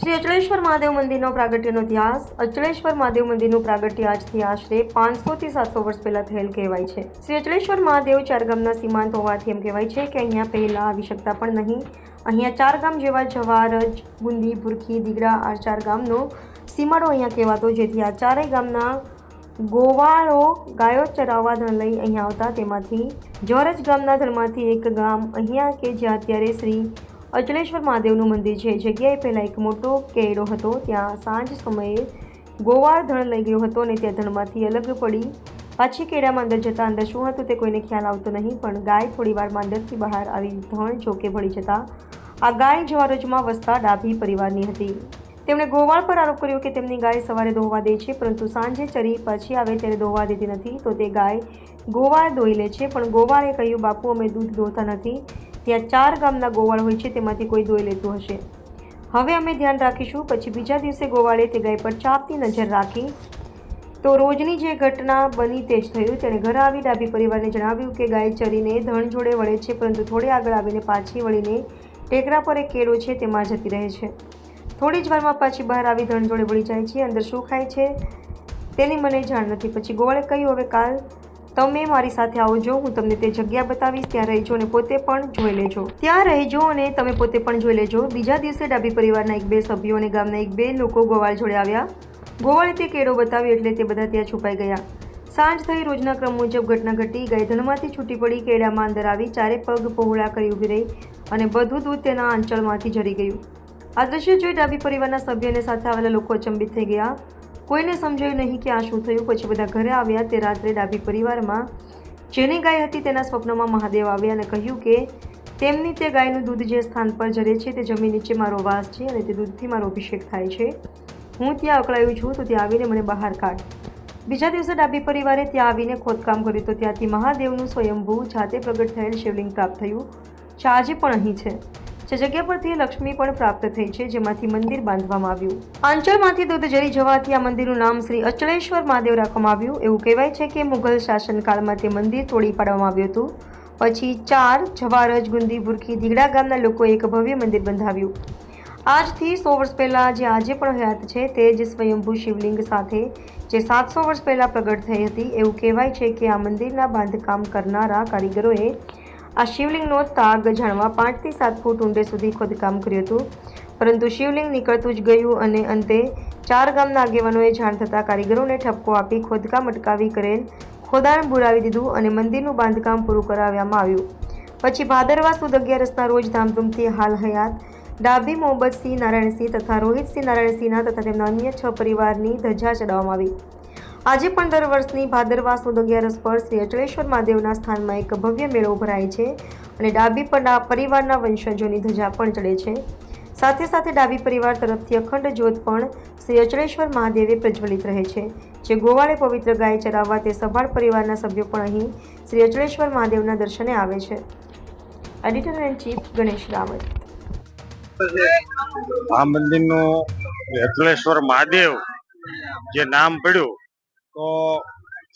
શ્રી અચળેશ્વર મહાદેવ મંદિરનો પ્રાગટ્યનો ઇતિહાસ. અચળેશ્વર મહાદેવ મંદિરનું પ્રાગટ્ય આજથી આશરે પાંચસોથી સાતસો વર્ષ પહેલા થયેલ કહેવાય છે. શ્રી અચળેશ્વર મહાદેવ ચાર ગામના સીમાંત હોવાથી એમ કહેવાય છે કે અહીંયા પહેલાં આવી શકતા પણ નહીં. અહીંયા ચાર ગામ જેવા જવારજ બુંદી, ભુરખી દીગડા આ ચાર ગામનો સીમાડો અહીંયા કહેવાતો જેથી આ ચારેય ગામના ગોવાળો ગાયો ચરાવવા ધન લઈ અહીંયા આવતા. તેમાંથી જોરજ ગામના ધર્મમાંથી એક ગામ અહીંયા કે જ્યાં અત્યારે શ્રી અચલેશ્વર મહાદેવનું મંદિર છે. જગ્યાએ પહેલાં એક મોટો કેળો હતો. ત્યાં સાંજ સમયે ગોવાળ ધણ લઈ ગયો હતો અને ત્યાં ધણમાંથી અલગ પડી પાછી કેળામાં અંદર જતાં અંદર શું હતું તે કોઈને ખ્યાલ આવતો નહીં, પણ ગાય થોડી વારમાં અંદરથી બહાર આવી ધણ જોકે ભળી જતા આ ગાય જવારજમાં વસતા ડાભી પરિવારની હતી. તેમણે ગોવાળ પર આરોપ કર્યો કે તેમની ગાય સવારે દોહવા દે છે, પરંતુ સાંજે ચરી પાછી આવે ત્યારે દોહવા દેતી નથી. તો તે ગાય ગોવાળ દોઈ લે છે, પણ ગોવાળે કહ્યું, બાપુ, અમે દૂધ દોતા નથી. ત્યાં ચાર ગામના ગોવાળ હોય છે, તેમાંથી કોઈ દોઈ લેતું હશે. હવે અમે ધ્યાન રાખીશું, પછી બીજા દિવસે ગોવાળે તે ગાય પર ચાપતી નજર રાખી. તો રોજની જે ઘટના બની તે જ થયું. તેણે ઘરે આવી ડાબી પરિવારને જણાવ્યું કે ગાય ચરીને ધણ જોડે વળે છે, પરંતુ થોડે આગળ આવીને પાછી વળીને ટેકરા પર એક કેળો છે, તેમાં જતી રહે છે. થોડી જ વારમાં પાછી બહાર આવી ધણ જોડે વળી જાય છે, અંદર શું ખાય છે, તેની મને જાણ નથી. પછી ગોવાળે કહ્યું, હવે કાલ તમે મારી સાથે આવજો હું તમને તે જગ્યા બતાવીશ, ત્યાં રહીજો અને પોતે પણ જોઈ લેજો. ત્યાં રહેજો અને તમે પોતે પણ જોઈ લેજો. બીજા દિવસે ડાબી પરિવારના એક બે સભ્યો અને ગામના એક બે લોકો ગોવાળ જોડે આવ્યા. ગોવાળે તે કેળો બતાવ્યો એટલે તે બધા ત્યાં છુપાઈ ગયા. સાંજ થઈ, રોજના ક્રમ મુજબ ઘટના ઘટી ગાય ધનમાંથી છૂટી પડી કેળામાં અંદર આવી, ચારે પગ પહોળા કરી ઊભી રહી અને બધું દૂધ તેના આંચળમાંથી જરી ગયું. આ દ્રશ્ય જોઈ ડાબી પરિવારના સભ્યોને સાથે આવેલા લોકો અચંબિત થઈ ગયા. કોઈને સમજાયું નહીં કે આ શું થયું. પછી બધા ઘરે આવ્યા તે રાત્રે ડાભી પરિવારમાં જેની ગાય હતી તેના સ્વપ્નમાં મહાદેવ આવ્યા અને કહ્યું કે તેમની તે ગાયનું દૂધ જે સ્થાન પર જરે છે તે જમીન નીચે મારો વાસ છે અને તે દૂધથી મારો અભિષેક થાય છે. હું ત્યાં અકળાયું છું તો ત્યાં આવીને મને બહાર કાઢ. બીજા દિવસે ડાબી પરિવારે ત્યાં આવીને ખોદકામ કર્યું તો ત્યાંથી મહાદેવનું સ્વયંભૂ જાતે પ્રગટ થયેલ શિવલિંગ પ્રાપ્ત થયું. જે આજે પણ અહીં છે. જે જગ્યા પરથી લક્ષ્મી પણ પ્રાપ્ત થઈ છે, જેમાંથી મંદિર બાંધવામાં આવ્યું. આંચળમાંથી દૂધ જરી જવાથી આ મંદિરનું નામ શ્રી અચળેશ્વર મહાદેવ રાખવામાં આવ્યું. એવું કહેવાય છે કે મુઘલ શાસનકાળમાં તે મંદિર તોડી પાડવામાં આવ્યું હતું. પછી ચાર જવારજ ગુંદી ભુરખી દીગડા ગામના લોકોએ એક ભવ્ય મંદિર બંધાવ્યું. આજથી સો વર્ષ પહેલાં જે આજે પણ હયાત છે, તે જ સ્વયંભૂ શિવલિંગ સાથે જે સાતસો વર્ષ પહેલાં પ્રગટ થઈ હતી, એવું કહેવાય છે કે આ મંદિરના બાંધકામ કરનારા કારીગરોએ આ શિવલિંગનો તાગ જાણવા પાંચથી સાત ફૂટ ઊંડે સુધી ખોદકામ કર્યું હતું. પરંતુ શિવલિંગ નીકળતું જ ગયું અને અંતે ચાર ગામના આગેવાનોએ જાણ થતાં કારીગરોને ઠપકો આપી ખોદકામ અટકાવી કરેલ ખોદાણ બુરાવી દીધું અને મંદિરનું બાંધકામ પૂરું કરાવવામાં આવ્યું. પછી ભાદરવા સુદ અગિયારસના રોજ ધામધૂમથી હાલ હયાત ડાભી મોહમ્મદસિંહ નારાયણસિંહ તથા રોહિતસિંહ નારાયણસિંહના તથા તેમના અન્ય છ પરિવારની ધજા ચડાવવામાં આવી. આજે પણ દર વર્ષની ભાદરવા સુદ અગિયારસ પર શ્રી અચળેશ્વર મહાદેવના સ્થાનમાં એક ભવ્ય મેળો ભરાય છે અને ડાબી પડા પરિવારના વંશજોની ધજા પણ ચડે છે. સાથે સાથે ડાબી પરિવાર તરફથી અખંડ જ્યોત પણ શ્રી અચળેશ્વર મહાદેવે પ્રજ્વલિત રહે છે. જે ગોવાળે પવિત્ર ગાય ચરાવવા તે સભાળ પરિવારના સભ્યો પણ અહીં શ્રી અચળેશ્વર મહાદેવના દર્શને આવે છે. Editor and chief Ganesh Rawat. આ મંદિરનું હેતલેશ્વર મહાદેવ જે નામ પડ્યું તો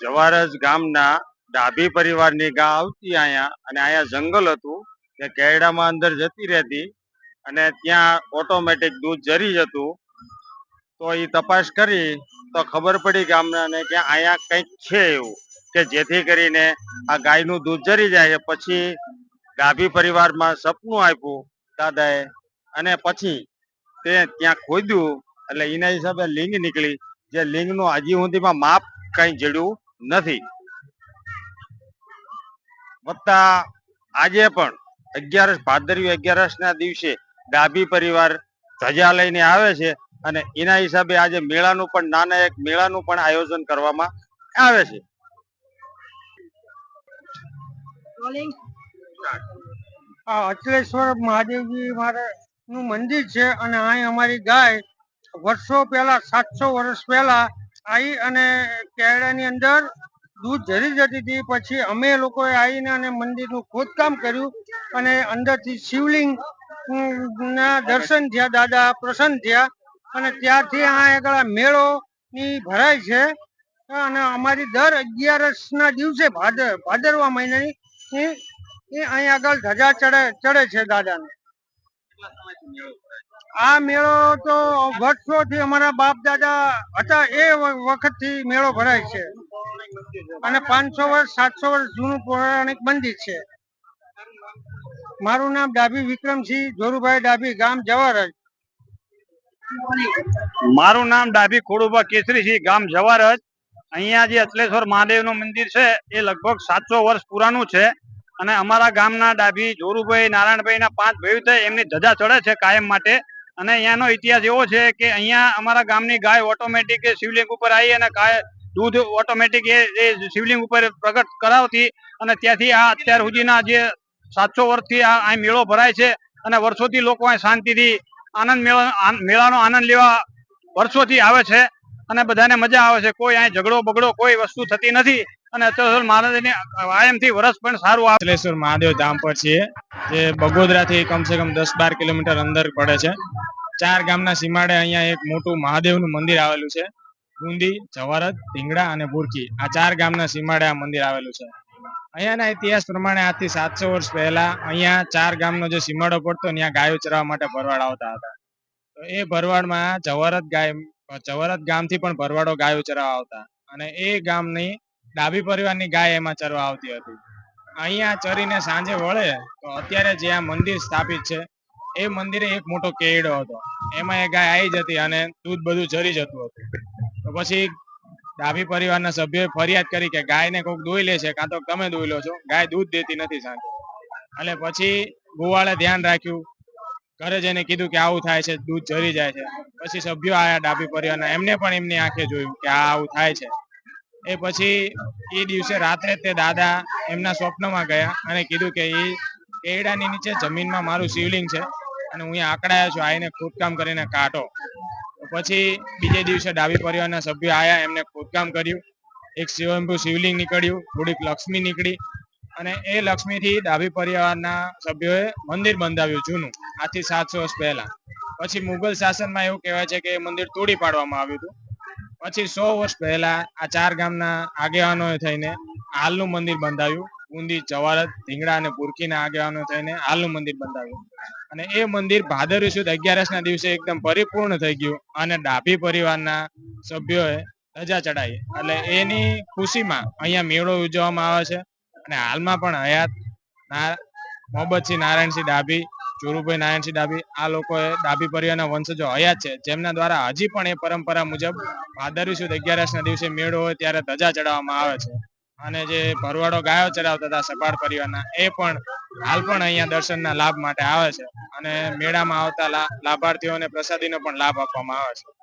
જવારજ ગામના ડાભી પરિવારની ગા આવતી અહીંયા અને અહીંયા જંગલ હતું તે કેરડામાં અંદર જતી રહેતી અને ત્યાં ઓટોમેટિક દૂધ જરી જતું. તો એ તપાસ કરી તો ખબર પડી ગામનાને કે અહીંયા કંઈક છે એવું, કે જેથી કરીને આ ગાયનું દૂધ જરી જાય પછી ડાભી પરિવારમાં સપનું આપ્યું, દાદાએ, અને પછી તે ત્યાં ખોદ્યું, એટલે એના હિસાબે લિંગ નીકળી. જે લિંગનું હજી સુધીમાં માપ કઈ જડ્યું નથી. વત્તા આજે પણ અગિયારસ ભાદરવી અગિયારસ ના દિવસે ડાભી પરિવાર ધજા લઈને આવે છે અને એના હિસાબે આજે મેળાનું પણ નાના એક મેળાનું પણ આયોજન કરવામાં આવે છે. આ અચલેશ્વર મહાદેવજી મારે નું મંદિર છે અને અહીં અમારી ગાય વર્ષો પહેલા, સાતસો વર્ષ પહેલા આવી અને કેળાની અંદર દૂધ જરી જતી હતી. પછી અમે લોકોએ આવીને અને મંદિરનું ખોદકામ કર્યું અને અંદરથી શિવલિંગ ના દર્શન થયા, દાદા પ્રસન્ન થયા. અને ત્યારથી આ આગળ મેળો ની ભરાય છે. અને અમારી દર અગિયારસ ના દિવસે ભાદર ભાદરવા મહિનાની એ અહીં આગળ ધજા ચડે ચડે છે દાદાને. આ મેળો તો વર્ષોથી અમારા બાપ દાદા હતા એ વખતથી મેળો ભરાય છે. અને પાંચસો વર્ષ, સાતસો વર્ષ જૂનું પૌરાણિક મંદિર છે. મારું નામ ડાભી વિક્રમસિંહ જોરુભાઈ ડાભી ગામ જવારજ મારું નામ ડાભી ખોડુભા કેસરીસિંહ ગામ જવારજ અહીંયા જે અચલેશ્વર મહાદેવનું મંદિર છે, એ લગભગ સાતસો વર્ષ પુરાનું છે. અને અમારા ગામના ડાભી જોરુભાઈ, નારાયણભાઈના પાંચ ભાઈઓ થાય એમની ધજા ચડે છે કાયમ માટે. અને અહીંયાનો ઇતિહાસ એવો છે કે અહીંયા અમારા ગામની ગાય ઓટોમેટિક શિવલિંગ ઉપર આવી અને ગાય દૂધ ઓટોમેટિક એ શિવલિંગ ઉપર પ્રગટ કરાવતી અને ત્યાંથી આ અત્યાર સુધીના જે સાતસો વર્ષથી આ અહીં મેળો ભરાય છે અને વર્ષોથી લોકો અહીં શાંતિથી આનંદ મેળા મેળાનો આનંદ લેવા વર્ષોથી આવે છે અને બધાને મજા આવે છે. કોઈ અહીં ઝઘડો બગડો કોઈ વસ્તુ થતી નથી. અને અચલેશ્વર મહારાજની આયમથી વરસ પણ સારું આવે. અંકલેશ્વર મહાદેવ ધામ પર છીએ, જે બગોદરાથી કમસે કમ દસ બાર કિલોમીટર અંદર પડે છે. ચાર ગામના સીમાડે અહીંયા એક મોટું મહાદેવનું મંદિર આવેલું છે. બુંદી, જવારત, ઢીંગડા અને ભૂરકી આ ચાર ગામના સીમાડે આ મંદિર આવેલું છે. અહીંયાના ઇતિહાસ પ્રમાણે આજથી સાતસો વર્ષ પહેલા અહીંયા ચાર ગામનો જે સીમાડો પડતો ત્યાં ગાયો ચરાવવા માટે ભરવાડ આવતા હતા. તો એ ભરવાડમાં જવારત ગાય, જવારત ગામથી પણ ભરવાડો ગાયો ચરાવવા આવતા. અને એ ગામની ડાબી પરિવારની ગાય એમાં ચરવા આવતી હતી. અહીંયા ચરીને સાંજે વળે તો અત્યારે જે આ મંદિર સ્થાપિત છે, એ મંદિરે એક મોટો કેડો હતો. એમાં એ ગાય આવી જતી અને દૂધ બધું ચરી જતું હતું. તો પછી ડાભી પરિવારના સભ્યોએ ફરિયાદ કરી કે ગાયને કોઈક દોઈ લે છે કાં તો તમે દોઈ લો છો. ગાય દૂધ દેતી નથી સાંજે. એટલે પછી ગોવાળે ધ્યાન રાખ્યું. ઘરે જઈને કીધું કે આવું થાય છે, દૂધ ચરી જાય છે. પછી સભ્યો આયા ડાભી પરિવારના. એમને પણ એમની આંખે જોયું કે આ આવું થાય છે. એ પછી એ દિવસે રાત્રે તે દાદા એમના સ્વપ્નમાં ગયા અને કીધું કે એ કેળાની નીચે જમીનમાં મારું શિવલિંગ છે અને હું અહીંયા આકડાયો છું આવીને ખોદકામ કરીને કાઢો. પછી બીજે દિવસે ડાબી પરિવારના સભ્યો આવ્યા એમને ખોદકામ કર્યું. એક શિવંભુ શિવલિંગ નીકળ્યું, થોડીક લક્ષ્મી નીકળી અને એ લક્ષ્મીથી ડાબી પરિવારના સભ્યોએ મંદિર બંધાવ્યું જૂનું આજથી સાતસો વર્ષ પહેલા. પછી મુઘલ શાસનમાં એવું કહેવાય છે કે એ મંદિર તોડી પાડવામાં આવ્યું હતું. પછી સો વર્ષ પહેલા આ ચાર ગામના આગેવાનોએ થઈને હાલનું મંદિર બંધાવ્યું બુંદી જવારત ધીંગડા અને પુરકીના આગેવાનો થઈને હાલનું મંદિર બંધાવ્યું અને એ મંદિર ભાદરવી સુદ અગિયારસના દિવસે એકદમ પરિપૂર્ણ થઈ ગયું અને ડાભી પરિવારના સભ્યોએ ધજા ચડાવી. એટલે એની ખુશીમાં અહીંયા મેળો ઉજવવામાં આવે છે અને હાલમાં પણ હયાત મોહબ્બતસિંહ નારાયણસિંહ ડાભી ચોરુભાઈ નારાયણસિંહ ડાભી આ લોકોએ ડાભી પરિવારના વંશજો હયાત છે. જેમના દ્વારા હજી પણ એ પરંપરા મુજબ ભાદરવી સુદ અગિયારસના દિવસે મેળો હોય ત્યારે ધજા ચડાવવામાં આવે છે. અને જે ભરવાડો ગાયો ચડાવતા હતા સપાટ પરિવારના એ પણ હાલ પણ અહીંયા દર્શનના લાભ માટે આવે છે. અને મેળામાં આવતા લાભાર્થીઓને પ્રસાદીનો પણ લાભ આપવામાં આવે છે.